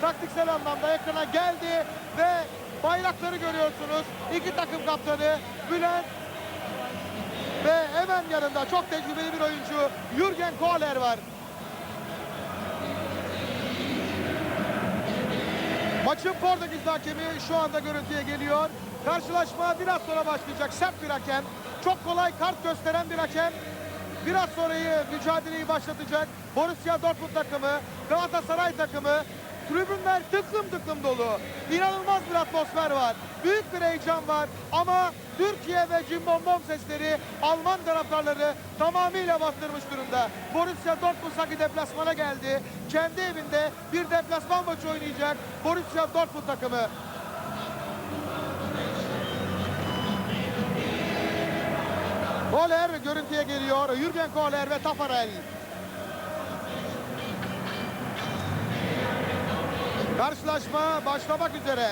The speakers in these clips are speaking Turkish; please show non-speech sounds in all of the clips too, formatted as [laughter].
taktiksel anlamda ekrana geldi ve bayrakları görüyorsunuz. İki takım kaptanı Bülent ve hemen yanında çok tecrübeli bir oyuncu Jürgen Kohler var. Maçın Portekiz hakemi şu anda görüntüye geliyor. Karşılaşma biraz sonra başlayacak. Sert bir hakem. Çok kolay kart gösteren bir hakem. Biraz sonrayı mücadeleyi başlatacak. Borussia Dortmund takımı, Galatasaray takımı. Tribünler tıklım tıklım dolu. İnanılmaz bir atmosfer var. Büyük bir heyecan var. Ama Türkiye ve cimbom bom sesleri Alman taraftarları tamamıyla bastırmış durumda. Borussia Dortmund sanki deplasmana geldi. Kendi evinde bir deplasman maçı oynayacak Borussia Dortmund takımı. Kohler görüntüye geliyor. Jürgen Kohler ve Tafarel. Karşılaşma başlamak üzere.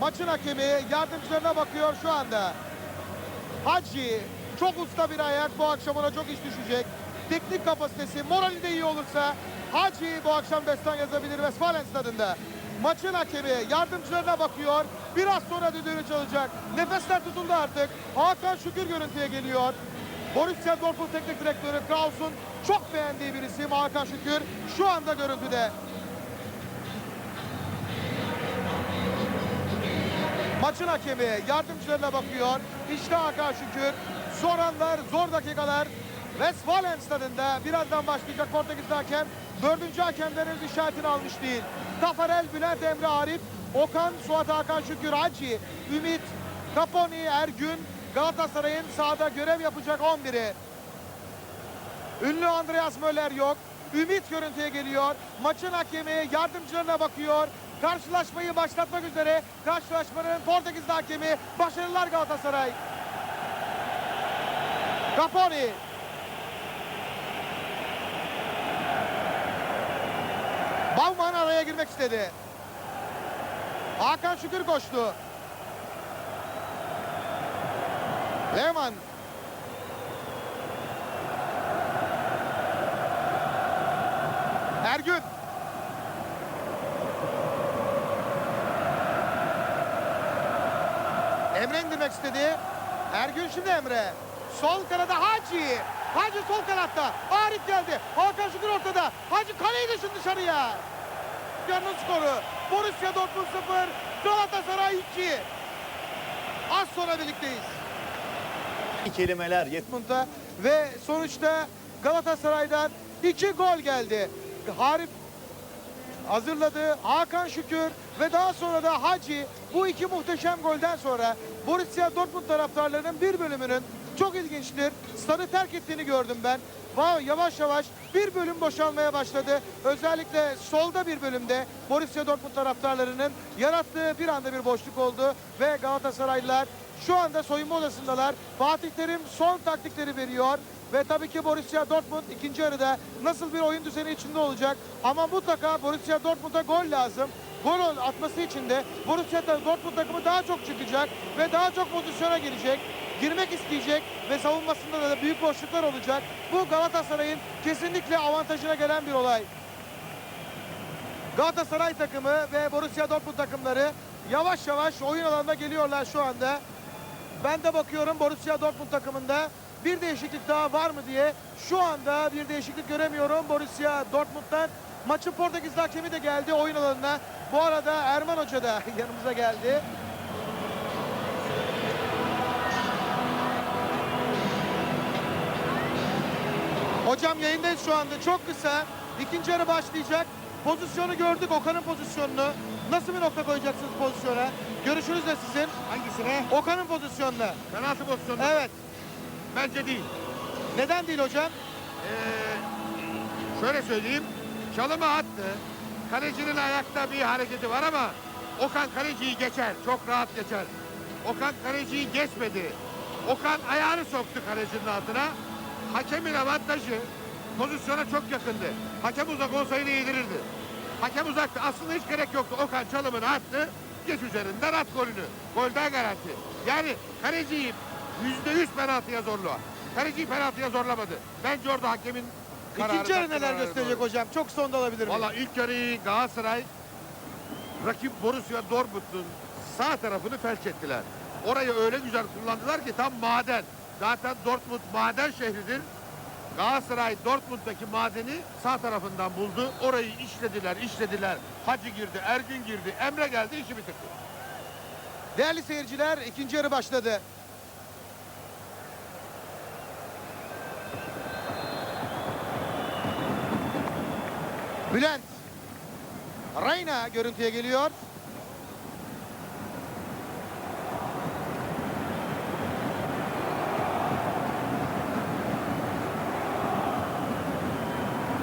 Maçın hakemi yardımcılarına bakıyor şu anda. Hacı çok usta bir ayak bu akşam ona çok iş düşecek. Teknik kapasitesi, morali de iyi olursa Hacı bu akşam destan yazabilir Westfalen stadında. Maçın hakemi yardımcılarına bakıyor. Biraz sonra düdüğünü çalacak. Nefesler tutuldu artık. Hakan Şükür görüntüye geliyor. Borussia Dortmund Teknik Direktörü Kraus'un çok beğendiği bir isim Hakan Şükür. Şu anda görüntüde. Maçın hakemi yardımcılarına bakıyor. İşte Hakan Şükür. Zor anlar, zor dakikalar. Westfalen stadında birazdan başlayacak Portekizli hakem. Dördüncü hakemden henüz işaretini almış değil. Tafarel, Bülent Emre Arif, Okan, Suat Hakan Şükür, Hacı, Ümit, Kaponi, Ergün, Galatasaray'ın sahada görev yapacak 11'i. Ünlü Andreas Möller yok. Ümit görüntüye geliyor. Maçın hakemi yardımcılarına bakıyor. Karşılaşmayı başlatmak üzere. Karşılaşmanın Portekizli hakemi. Başarılar Galatasaray. Caponi. Bauman araya girmek istedi. Hakan Şükür koştu. Lehmann Ergün. Emre indirmek istedi. Ergün şimdi Emre. Sol kanada Hacı. Hacı sol kanatta. Arif geldi. Hakan Şükür ortada. Hacı kaleyi düşün dışarıya. Yarının skoru. Borussia Dortmund 0. Galatasaray 2. Az sonra birlikteyiz. Kelimeler yet Dortmund'a ve sonuçta Galatasaray'dan iki gol geldi. Harip hazırladı. Hakan Şükür ve daha sonra da Hacı bu iki muhteşem golden sonra Borussia Dortmund taraftarlarının bir bölümünün çok ilginçtir. Stadı terk ettiğini gördüm ben. Va- Yavaş yavaş bir bölüm boşalmaya başladı. Özellikle solda bir bölümde Borussia Dortmund taraftarlarının yarattığı bir anda bir boşluk oldu ve Galatasaraylılar şu anda soyunma odasındalar. Fatih Terim son taktikleri veriyor. Ve tabii ki Borussia Dortmund ikinci yarıda nasıl bir oyun düzeni içinde olacak. Ama mutlaka Borussia Dortmund'a gol lazım. Gol atması için de Borussia Dortmund takımı daha çok çıkacak ve daha çok pozisyona girecek. Girmek isteyecek ve savunmasında da büyük boşluklar olacak. Bu Galatasaray'ın kesinlikle avantajına gelen bir olay. Galatasaray takımı ve Borussia Dortmund takımları yavaş yavaş oyun alanına geliyorlar şu anda. Ben de bakıyorum Borussia Dortmund takımında bir değişiklik daha var mı diye. Şu anda bir değişiklik göremiyorum Borussia Dortmund'dan. Maçın Portekizli hakemi de geldi oyun alanına. Bu arada Erman Hoca da [laughs] yanımıza geldi. Hocam yayındayız şu anda. Çok kısa. İkinci yarı başlayacak. Pozisyonu gördük Okan'ın pozisyonunu. Nasıl bir nokta koyacaksınız pozisyona? Görüşünüz de sizin. Hangisine? Okan'ın pozisyonuna. Penaltı pozisyonu. Evet. Bence değil. Neden değil hocam? Ee, şöyle söyleyeyim. Çalımı attı. Kalecinin ayakta bir hareketi var ama Okan kaleciyi geçer. Çok rahat geçer. Okan kaleciyi geçmedi. Okan ayağını soktu kalecinin altına. Hakemin avantajı pozisyona çok yakındı. Hakem uzak olsaydı yedirirdi. Hakem uzaktı. Aslında hiç gerek yoktu. Okan çalımını attı. Geç üzerinden at golünü. Golden garanti. Yani kaleciyi yüzde yüz penaltıya zorluyor. Kaleciyi penaltıya zorlamadı. Bence orada hakemin kararı İkinci yarı neler kararı gösterecek doğru. hocam? Çok sonda alabilir miyim? Valla ilk yarıyı Galatasaray rakip Borussia Dortmund'un sağ tarafını felç ettiler. Orayı öyle güzel kullandılar ki tam maden. Zaten Dortmund maden şehridir. Galatasaray Dortmund'daki madeni sağ tarafından buldu. Orayı işlediler, işlediler. Hacı girdi, Ergün girdi, Emre geldi, işi bitirdi. Değerli seyirciler ikinci yarı başladı. Bülent. Reyna görüntüye geliyor.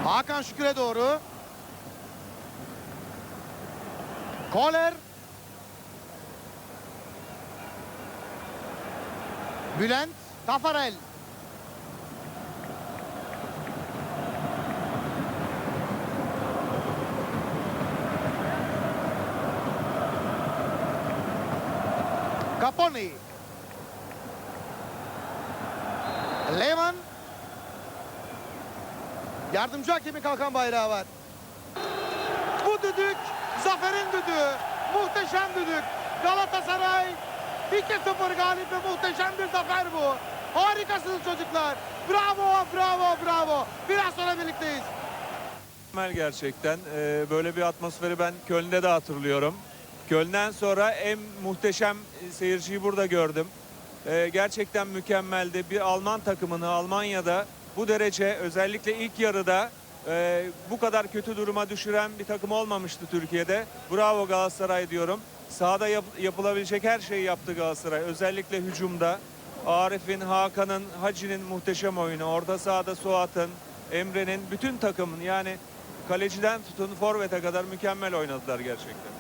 Hakan Şükür'e doğru. Koller. Bülent Tafarel. Caponi. Lehmann. Yardımcı hakemin kalkan bayrağı var. Bu düdük zaferin düdüğü. Muhteşem düdük. Galatasaray 2-0 galip ve muhteşem bir zafer bu. Harikasınız çocuklar. Bravo, bravo, bravo. Biraz sonra birlikteyiz. Mükemmel gerçekten. Ee, böyle bir atmosferi ben Köln'de de hatırlıyorum. Köln'den sonra en muhteşem seyirciyi burada gördüm. Ee, gerçekten mükemmeldi. Bir Alman takımını Almanya'da bu derece özellikle ilk yarıda e, bu kadar kötü duruma düşüren bir takım olmamıştı Türkiye'de. Bravo Galatasaray diyorum. Sahada yap- yapılabilecek her şeyi yaptı Galatasaray. Özellikle hücumda. Arif'in, Hakan'ın, Hacı'nin muhteşem oyunu. Orta sahada Suat'ın, Emre'nin bütün takımın yani kaleciden tutun forvete kadar mükemmel oynadılar gerçekten.